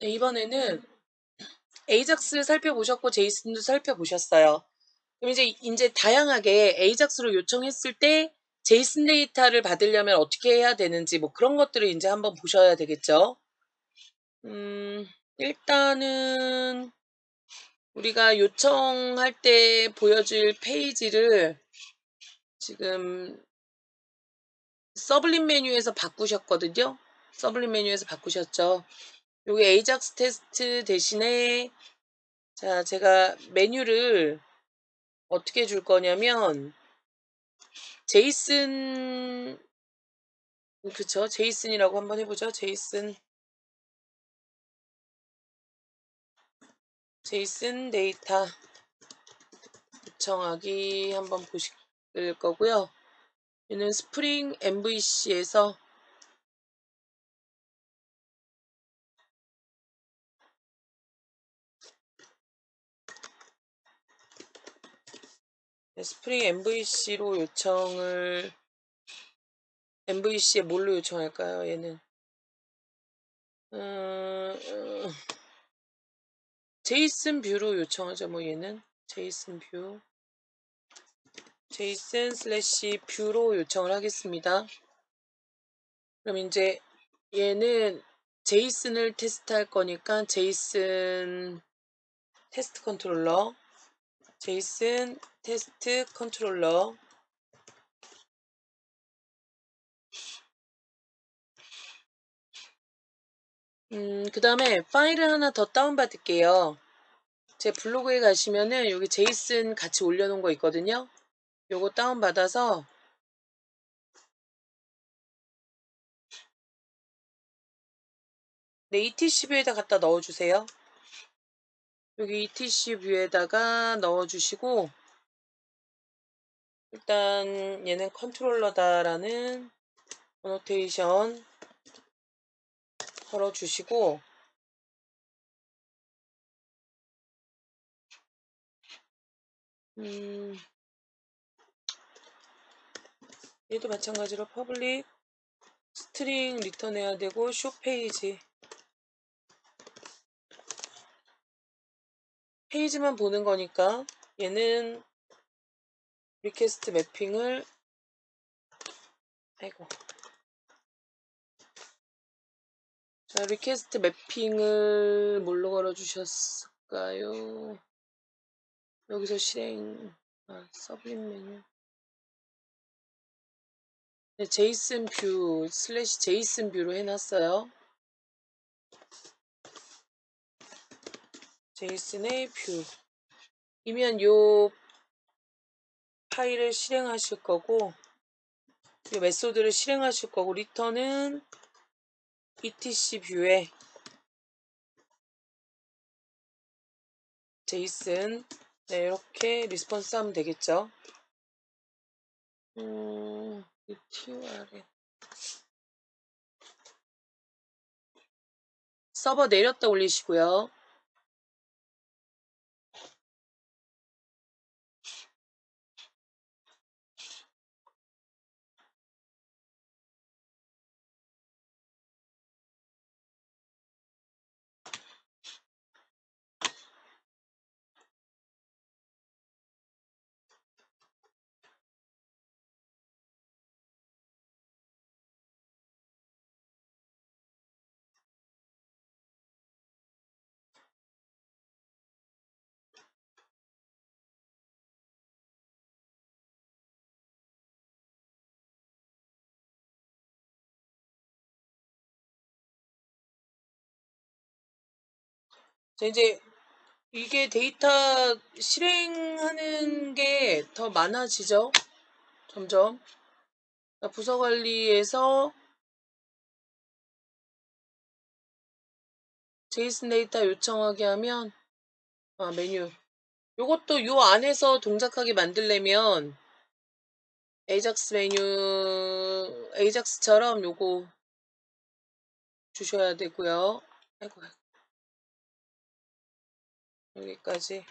네, 이번에는 에이작스 살펴보셨고 제이슨도 살펴보셨어요. 그럼 이제 이제 다양하게 에이작스로 요청했을 때 제이슨 데이터를 받으려면 어떻게 해야 되는지 뭐 그런 것들을 이제 한번 보셔야 되겠죠. 음, 일단은 우리가 요청할 때 보여줄 페이지를 지금 서블린 메뉴에서 바꾸셨거든요. 서블린 메뉴에서 바꾸셨죠. 여기 에이작스 테스트 대신에 자 제가 메뉴를 어떻게 줄 거냐면 제이슨 그쵸 제이슨이라고 한번 해보죠. 제이슨 제이슨 데이터 요청하기 한번 보실 거고요. 얘는 스프링 MVC에서 스프링 MVC로 요청을 MVC에 뭘로 요청할까요? 얘는 음, 음, 제이슨 뷰로 요청하죠. 뭐 얘는 제이슨 뷰 제이슨 슬래시 뷰로 요청을 하겠습니다. 그럼 이제 얘는 제이슨을 테스트할 거니까 제이슨 테스트 컨트롤러 제이슨 테스트 컨트롤러 음, 그 다음에 파일을 하나 더 다운받을게요. 제 블로그에 가시면은 여기 제이슨 같이 올려놓은 거 있거든요. 요거 다운받아서 네, ETC 뷰에다 갖다 넣어주세요. 여기 ETC 뷰에다가 넣어주시고 일단 얘는 컨트롤러다라는 어노테이션 걸어주시고 음, 얘도 마찬가지로 퍼블릭 스트링 리턴 해야 되고 쇼 페이지 페이지만 보는 거니까 얘는 리퀘스트 매핑을 아이고 자 리퀘스트 매핑을 뭘로 걸어 주셨을까요 여기서 실행 아 서블린 메뉴 네, 제이슨 뷰 슬래시 제이슨 뷰로 해놨어요. 제이슨의 뷰. 이면 요 파일을 실행하실 거고 이 메소드를 실행하실 거고 리턴은 etc 뷰에 제이슨 네, 이렇게 리스폰스 하면 되겠죠. 음... 서버 내렸다 올리시고요. 자, 이제 이게 데이터 실행하는 게 더 많아지죠. 점점. 부서 관리에서 제이슨 데이터 요청하게 하면 아, 메뉴. 요것도 요 안에서 동작하게 만들려면 에이작스 메뉴 에이작스처럼 요거 주셔야 되고요. 아이고, 아이고. 여기까지.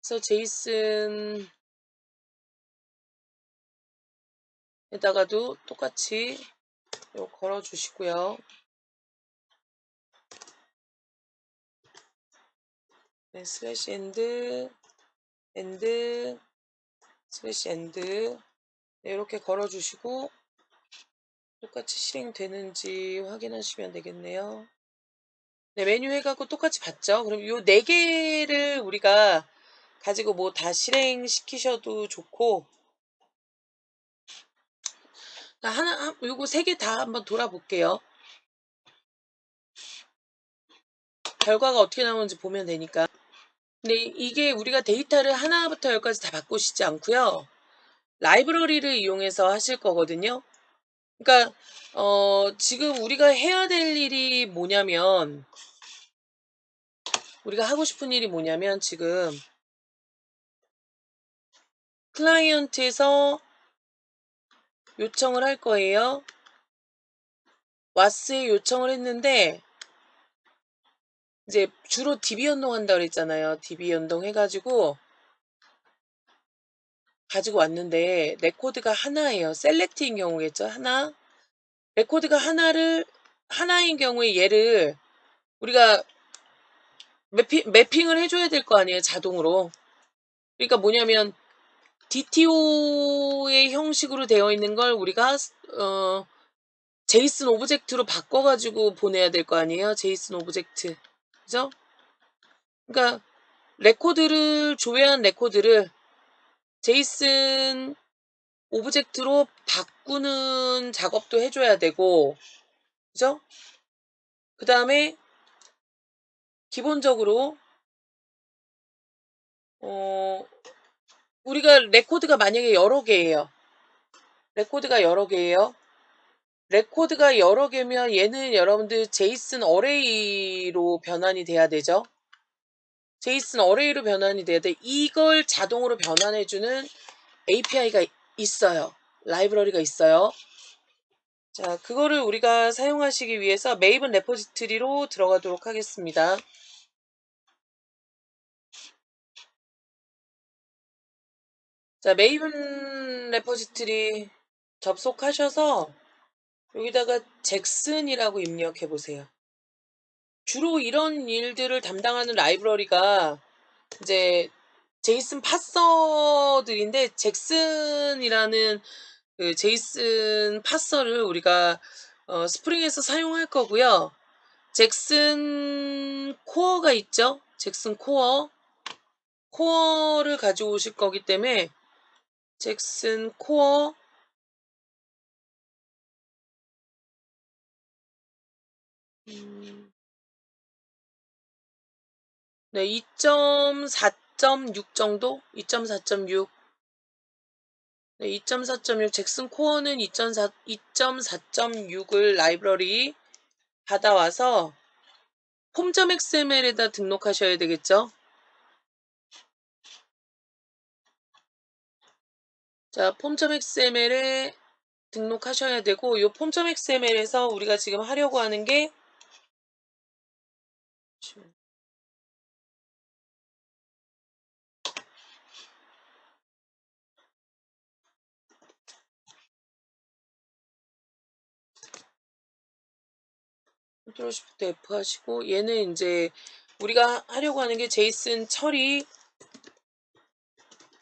그래서 제이슨 에다가도 똑같이 요 걸어 주시고요. 네, 슬래시 엔드 엔드 슬래시 엔드 네, 이렇게 걸어주시고 똑같이 실행되는지 확인하시면 되겠네요. 네, 메뉴 해갖고 똑같이 봤죠? 그럼 요 네 개를 우리가 가지고 뭐 다 실행시키셔도 좋고 하나 요거 세 개 다 한번 돌아볼게요. 결과가 어떻게 나오는지 보면 되니까. 근데 이게 우리가 데이터를 하나부터 열까지 다 바꾸시지 않고요. 라이브러리를 이용해서 하실 거거든요. 그러니까 어, 지금 우리가 해야 될 일이 뭐냐면 우리가 하고 싶은 일이 뭐냐면 지금 클라이언트에서 요청을 할 거예요. 와스에 요청을 했는데 이제 주로 DB 연동한다 그랬잖아요. DB 연동 해가지고 가지고 왔는데 레코드가 하나예요. 셀렉트인 경우겠죠. 하나. 레코드가 하나를 하나인 경우에 얘를 우리가 매핑, 매핑을 해줘야 될 거 아니에요. 자동으로. 그러니까 뭐냐면 DTO의 형식으로 되어 있는 걸 우리가 어, 제이슨 오브젝트로 바꿔가지고 보내야 될 거 아니에요. 제이슨 오브젝트. 그죠? 그러니까 레코드를 조회한 레코드를 제이슨 오브젝트로 바꾸는 작업도 해줘야 되고 그죠? 그 다음에 기본적으로 어 우리가 레코드가 만약에 여러 개예요. 레코드가 여러 개예요. 레코드가 여러 개면 얘는 여러분들 제이슨 어레이로 변환이 돼야 되죠. 제이슨 어레이로 변환이 돼야 돼. 이걸 자동으로 변환해주는 API가 있어요. 라이브러리가 있어요. 자, 그거를 우리가 사용하시기 위해서 메이븐 레포지트리로 들어가도록 하겠습니다. 자, 메이븐 레포지트리 접속하셔서 여기다가 잭슨이라고 입력해 보세요. 주로 이런 일들을 담당하는 라이브러리가 이제 제이슨 파서들인데 잭슨이라는 그 제이슨 파서를 우리가 어, 스프링에서 사용할 거고요. 잭슨 코어가 있죠. 잭슨 코어 코어를 가지고 오실 거기 때문에 잭슨 코어 음, 네, 2.4.6 정도? 2.4.6 네, 2.4.6 잭슨 코어는 2.4, 2.4.6을 라이브러리 받아와서 폼.xml에다 등록하셔야 되겠죠? 자, 폼.xml에 등록하셔야 되고 이 폼.xml에서 우리가 지금 하려고 하는 게 컨트롤 시프트 F 하시고 얘는 이제 우리가 하려고 하는 게 제이슨 처리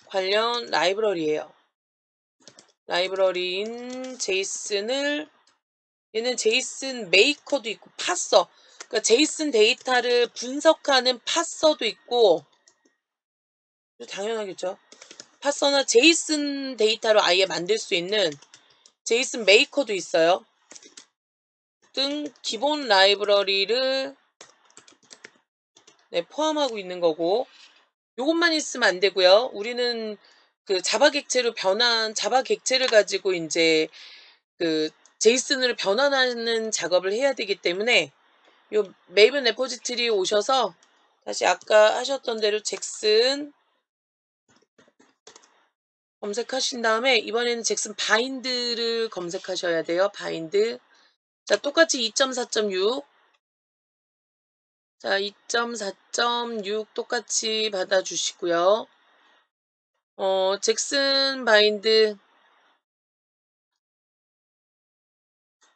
관련 라이브러리예요. 라이브러리인 제이슨을 얘는 제이슨 메이커도 있고 파서 그러니까 제이슨 데이터를 분석하는 파서도 있고 당연하겠죠. 파서나 제이슨 데이터로 아예 만들 수 있는 제이슨 메이커도 있어요. 등 기본 라이브러리를 네, 포함하고 있는 거고 요것만 있으면 안 되고요. 우리는 그 자바 객체로 변환 자바 객체를 가지고 이제 그 제이슨으로 변환하는 작업을 해야 되기 때문에 요 메이븐 레포지트리 오셔서 다시 아까 하셨던 대로 잭슨 검색하신 다음에 이번에는 잭슨 바인드를 검색하셔야 돼요. 바인드. 자, 똑같이 2.4.6. 자, 2.4.6 똑같이 받아주시고요. 어, 잭슨 바인드.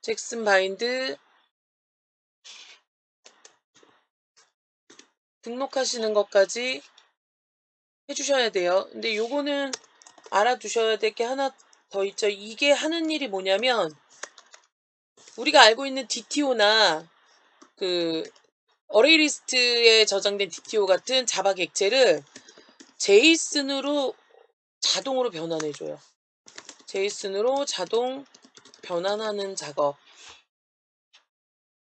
잭슨 바인드 등록하시는 것까지 해주셔야 돼요. 근데 요거는 알아두셔야 될 게 하나 더 있죠. 이게 하는 일이 뭐냐면 우리가 알고 있는 DTO나 그 어레이 리스트에 저장된 DTO 같은 자바 객체를 제이슨으로 자동으로 변환해줘요. 제이슨으로 자동 변환하는 작업.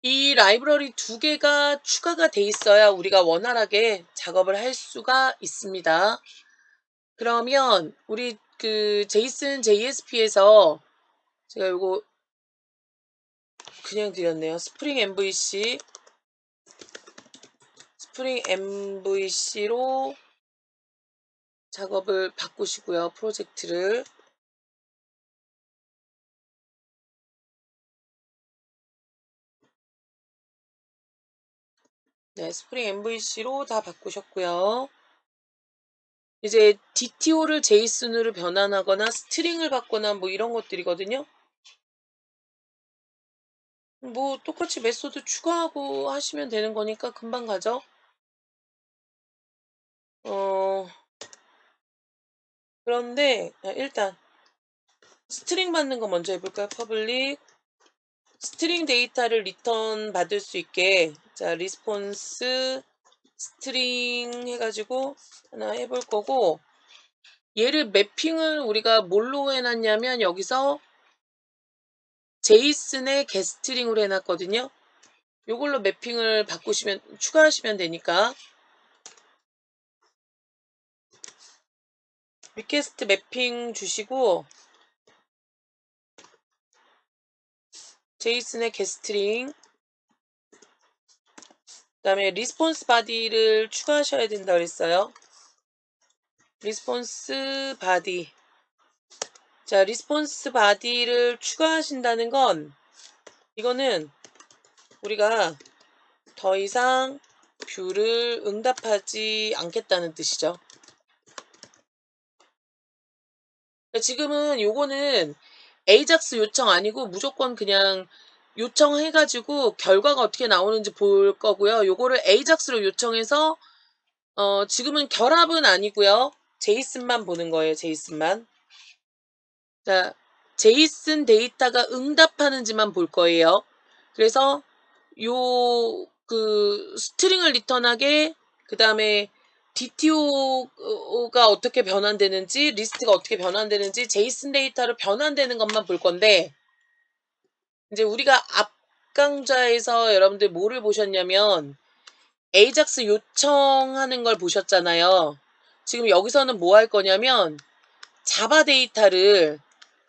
이 라이브러리 두 개가 추가가 돼 있어야 우리가 원활하게 작업을 할 수가 있습니다. 그러면 우리 그 제이슨 JSP에서 제가 요거 그냥 드렸네요. 스프링 MVC 스프링 MVC로 작업을 바꾸시고요. 프로젝트를 네, 스프링 MVC로 다 바꾸셨고요. 이제 DTO를 JSON으로 변환하거나 스트링을 받거나 뭐 이런 것들이거든요. 뭐 똑같이 메소드 추가하고 하시면 되는 거니까 금방 가죠. 어 그런데 아, 일단 스트링 받는 거 먼저 해볼까요? 퍼블릭 스트링 데이터를 리턴 받을 수 있게 자 리스폰스 스트링 해가지고 하나 해볼 거고 얘를 매핑을 우리가 뭘로 해놨냐면 여기서 제이슨의 게스트링으로 해놨거든요. 요걸로 매핑을 바꾸시면 추가하시면 되니까 리퀘스트 매핑 주시고 제이슨의 게스트링 그 다음에 리스폰스 바디를 추가하셔야 된다 그랬어요. 리스폰스 바디 자 리스폰스 바디를 추가하신다는 건 이거는 우리가 더 이상 뷰를 응답하지 않겠다는 뜻이죠. 지금은 요거는 에이작스 요청 아니고 무조건 그냥 요청해가지고 결과가 어떻게 나오는지 볼 거고요. 요거를 에이작스로 요청해서 어, 지금은 결합은 아니고요. 제이슨만 보는 거예요. 제이슨만. 자, 제이슨 데이터가 응답하는지만 볼 거예요. 그래서 요 그 스트링을 리턴하게 그 다음에 DTO가 어떻게 변환되는지 리스트가 어떻게 변환되는지 제이슨 데이터로 변환되는 것만 볼 건데 이제 우리가 앞 강좌에서 여러분들 뭐를 보셨냐면 에이작스 요청하는 걸 보셨잖아요. 지금 여기서는 뭐 할 거냐면 자바 데이터를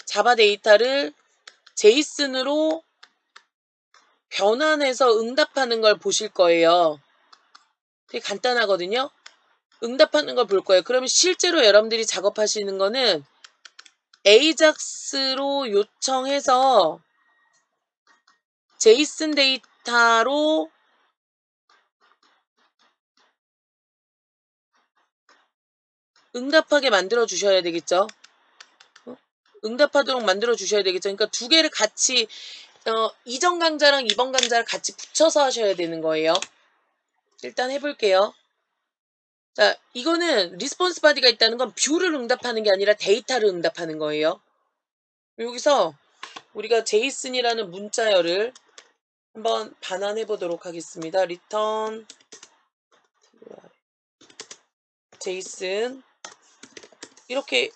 자바 데이터를 제이슨으로 변환해서 응답하는 걸 보실 거예요. 되게 간단하거든요. 응답하는 걸 볼 거예요. 그러면 실제로 여러분들이 작업하시는 거는 에이작스로 요청해서 제이슨 데이터로 응답하게 만들어 주셔야 되겠죠. 어? 응답하도록 만들어 주셔야 되겠죠. 그러니까 두 개를 같이 어, 이전 강좌랑 이번 강좌를 같이 붙여서 하셔야 되는 거예요. 일단 해볼게요. 자, 이거는 리스폰스 바디가 있다는 건 뷰를 응답하는 게 아니라 데이터를 응답하는 거예요. 여기서 우리가 제이슨이라는 문자열을 한번 반환해 보도록 하겠습니다. return 제이슨 이렇게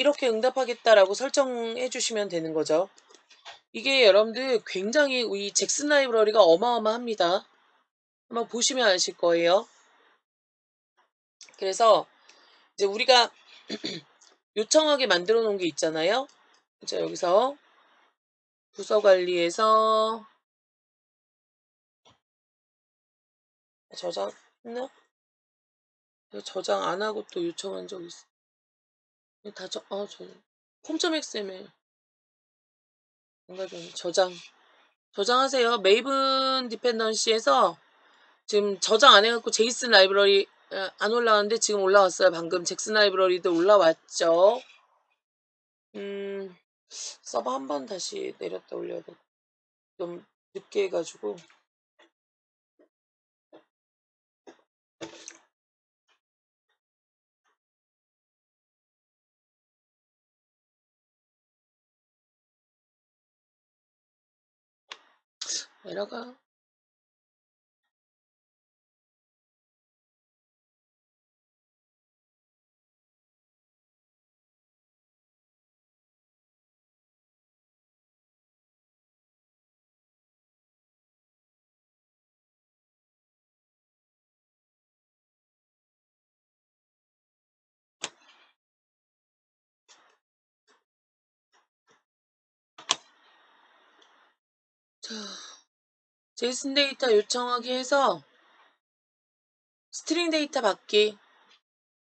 이렇게 응답하겠다라고 설정해 주시면 되는 거죠. 이게 여러분들 굉장히 이 잭슨 라이브러리가 어마어마합니다. 한번 보시면 아실 거예요. 그래서 이제 우리가 요청하게 만들어 놓은 게 있잖아요. 자, 여기서 부서 관리에서 저장 했나? 저장 안 하고 또 요청한 적 있어. 다 저, 아, 저, 홈.xml. 뭔가 좀 저장. 저장하세요. 메이븐 디펜던시에서 지금 저장 안 해갖고 제이슨 라이브러리 안 올라왔는데 지금 올라왔어요. 방금 잭슨 라이브러리도 올라왔죠. 음, 서버 한 번 다시 내렸다 올려야 돼. 좀 늦게 해가지고. 에러가. 자, 제이슨 데이터 요청하기 해서 스트링 데이터 받기.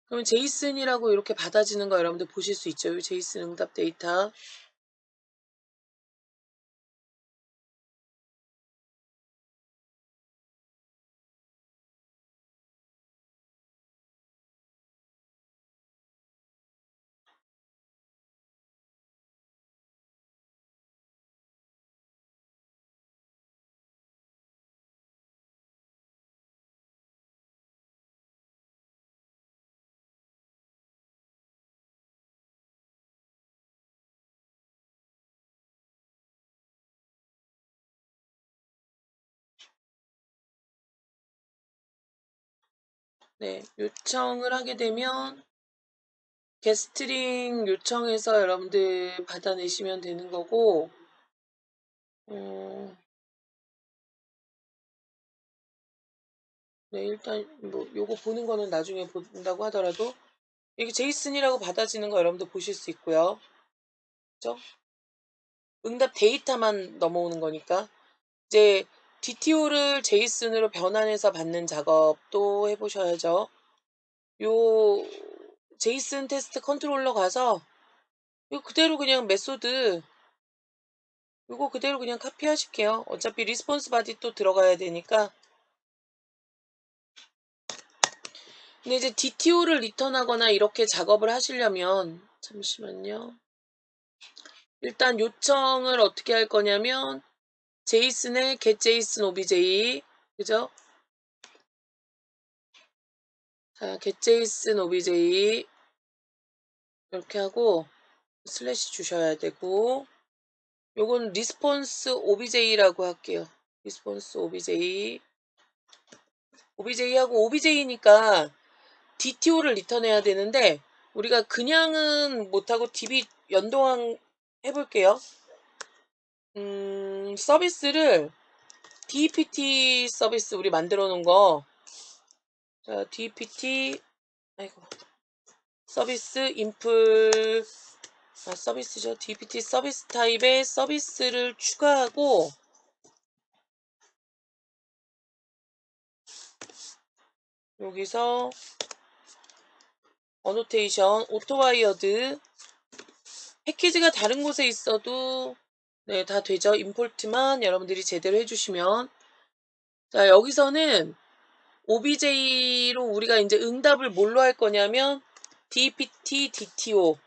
그러면 제이슨이라고 이렇게 받아지는 거 여러분들 보실 수 있죠. 이 제이슨 응답 데이터. 네, 요청을 하게 되면 게스트링 요청해서 여러분들 받아내시면 되는 거고 어, 네, 일단 뭐 요거 보는 거는 나중에 본다고 하더라도 이게 제이슨이라고 받아지는 거 여러분들 보실 수 있고요. 그죠? 응답 데이터만 넘어오는 거니까 이제 DTO를 제이슨으로 변환해서 받는 작업도 해보셔야죠. 요 제이슨 테스트 컨트롤러 가서 이거 그대로 그냥 메소드 이거 그대로 그냥 카피하실게요. 어차피 리스폰스 바디 또 들어가야 되니까 근데 이제 DTO를 리턴하거나 이렇게 작업을 하시려면 잠시만요. 일단 요청을 어떻게 할 거냐면 제이슨의 get JSON obj 그죠? 자, get JSON obj 이렇게 하고 슬래시 주셔야 되고 요건 response obj라고 할게요. response obj obj하고 obj니까 DTO를 리턴해야 되는데 우리가 그냥은 못하고 DB 연동한 해볼게요. 음, 서비스를 DPT 서비스 우리 만들어 놓은 거. 자, DPT 아이고. 서비스 인플 아, 서비스죠. DPT 서비스 타입의 서비스를 추가하고 여기서 어노테이션 오토와이어드 패키지가 다른 곳에 있어도 네, 다 되죠. 임포트만 여러분들이 제대로 해주시면 자 여기서는 OBJ로 우리가 이제 응답을 뭘로 할 거냐면 DPT, DTO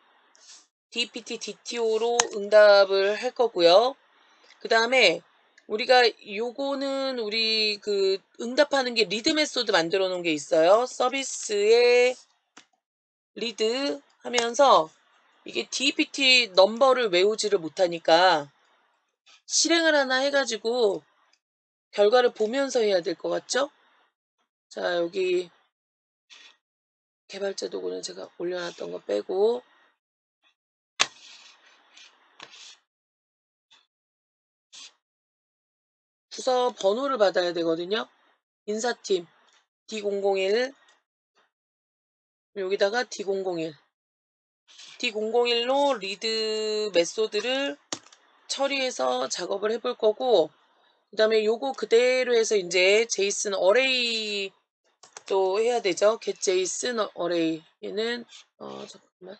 DPT, DTO로 응답을 할 거고요. 그 다음에 우리가 요거는 우리 그 응답하는 게 리드 메소드 만들어 놓은 게 있어요. 서비스에 리드 하면서 이게 DPT 넘버를 외우지를 못하니까 실행을 하나 해가지고 결과를 보면서 해야 될 것 같죠? 자 여기 개발자 도구는 제가 올려놨던 거 빼고 부서 번호를 받아야 되거든요. 인사팀 D001 여기다가 D001 D001로 리드 메소드를 처리해서 작업을 해볼 거고 그 다음에 요거 그대로 해서 이제 제이슨 어레이 또 해야 되죠. get 제이슨 어레이 얘는 어 잠깐만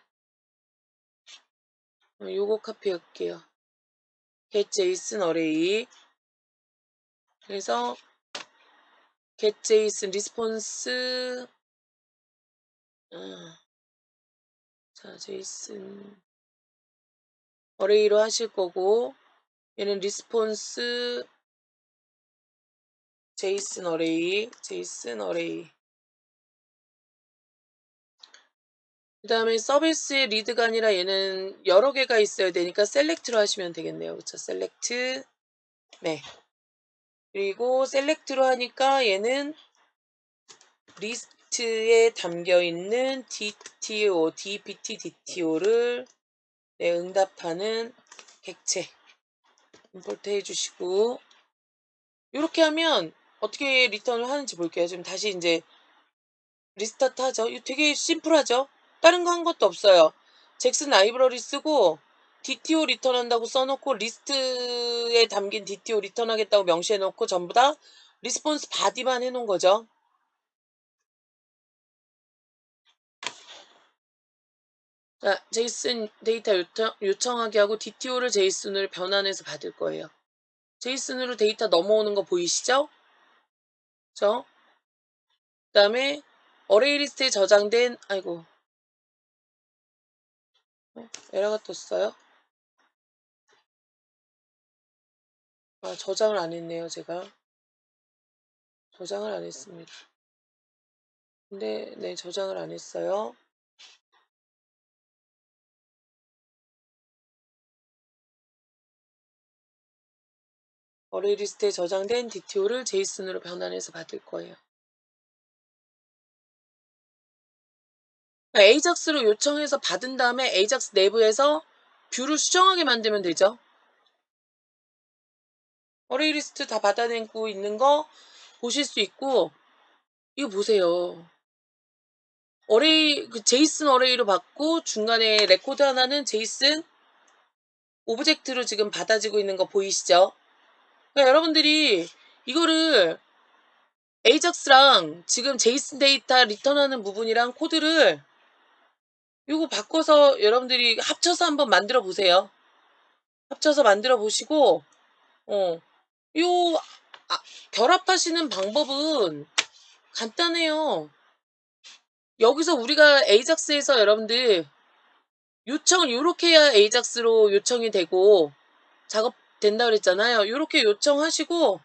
어, 요거 카피할게요. get 제이슨 어레이 그래서 get 리스폰스 어, 자 제이슨 어레이로 하실 거고 얘는 리스폰스 제이슨 어레이 제이슨 어레이. 그 다음에 서비스의 리드가 아니라 얘는 여러 개가 있어야 되니까 셀렉트로 하시면 되겠네요. 그쵸? 셀렉트 네. 그리고 셀렉트로 하니까 얘는 리스트에 담겨 있는 DTO, DPT, DTO를 네, 응답하는 객체 임포트 해주시고 이렇게 하면 어떻게 리턴을 하는지 볼게요. 지금 다시 이제 리스타트 하죠. 이거 되게 심플하죠. 다른 거 한 것도 없어요. 잭슨 라이브러리 쓰고 DTO 리턴한다고 써놓고 리스트에 담긴 DTO 리턴하겠다고 명시해놓고 전부 다 리스폰스 바디만 해놓은 거죠. 제이슨 데이터 요청, 요청 하게 하고 DTO를 제이슨으로 변환해서 받을 거예요. 제이슨으로 데이터 넘어오는 거 보이시죠? 그죠? 그 다음에 어레이 리스트에 저장된 아이고 어, 에러가 떴어요. 아, 저장을 안 했네요, 제가. 저장을 안 했습니다. 근데, 네, 저장을 안 했어요. 어레이 리스트에 저장된 DTO를 제이슨으로 변환해서 받을 거예요. 에이작스로 요청해서 받은 다음에 에이작스 내부에서 뷰를 수정하게 만들면 되죠. 어레이 리스트 다 받아내고 있는 거 보실 수 있고 이거 보세요. 어레이 그 제이슨 어레이로 받고 중간에 레코드 하나는 제이슨 오브젝트로 지금 받아지고 있는 거 보이시죠? 그러니까 여러분들이 이거를 에이작스랑 지금 제이슨 데이터 리턴하는 부분이랑 코드를 이거 바꿔서 여러분들이 합쳐서 한번 만들어 보세요. 합쳐서 만들어 보시고 어, 요 아, 결합하시는 방법은 간단해요. 여기서 우리가 에이작스에서 여러분들 요청을 이렇게 해야 에이작스로 요청이 되고 작업 된다 그랬잖아요. 이렇게 요청하시고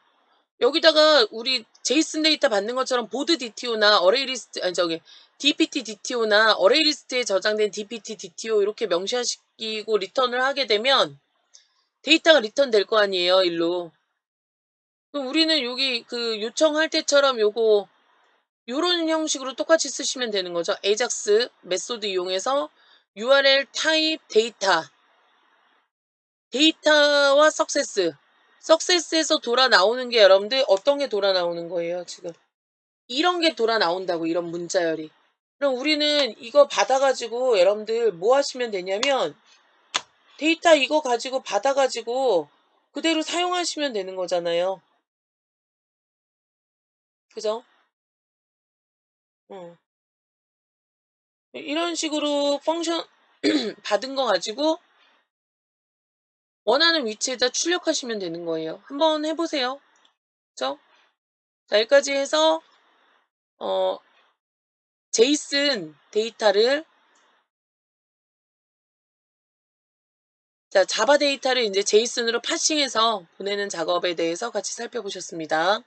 여기다가 우리 제이슨 데이터 받는 것처럼 보드 DTO나 어레이 리스트 아니 저기 DPT DTO나 어레이 리스트에 저장된 DPT DTO 이렇게 명시하시고 리턴을 하게 되면 데이터가 리턴 될 거 아니에요, 일로. 그럼 우리는 여기 그 요청할 때처럼 요거 요런 형식으로 똑같이 쓰시면 되는 거죠. ajax 메소드 이용해서 url 타입 데이터 데이터와 석세스 석세스에서 돌아 나오는 게 여러분들 어떤 게 돌아 나오는 거예요, 지금. 이런 게 돌아 나온다고 이런 문자열이. 그럼 우리는 이거 받아가지고 여러분들 뭐 하시면 되냐면 데이터 이거 가지고 받아가지고 그대로 사용하시면 되는 거잖아요. 그죠? 어. 이런 식으로 펑션 받은 거 가지고 원하는 위치에다 출력하시면 되는 거예요. 한번 해보세요. 그죠? 자, 여기까지 해서 어, 제이슨 데이터를 자, 자바 데이터를 이제 제이슨으로 파싱해서 보내는 작업에 대해서 같이 살펴보셨습니다.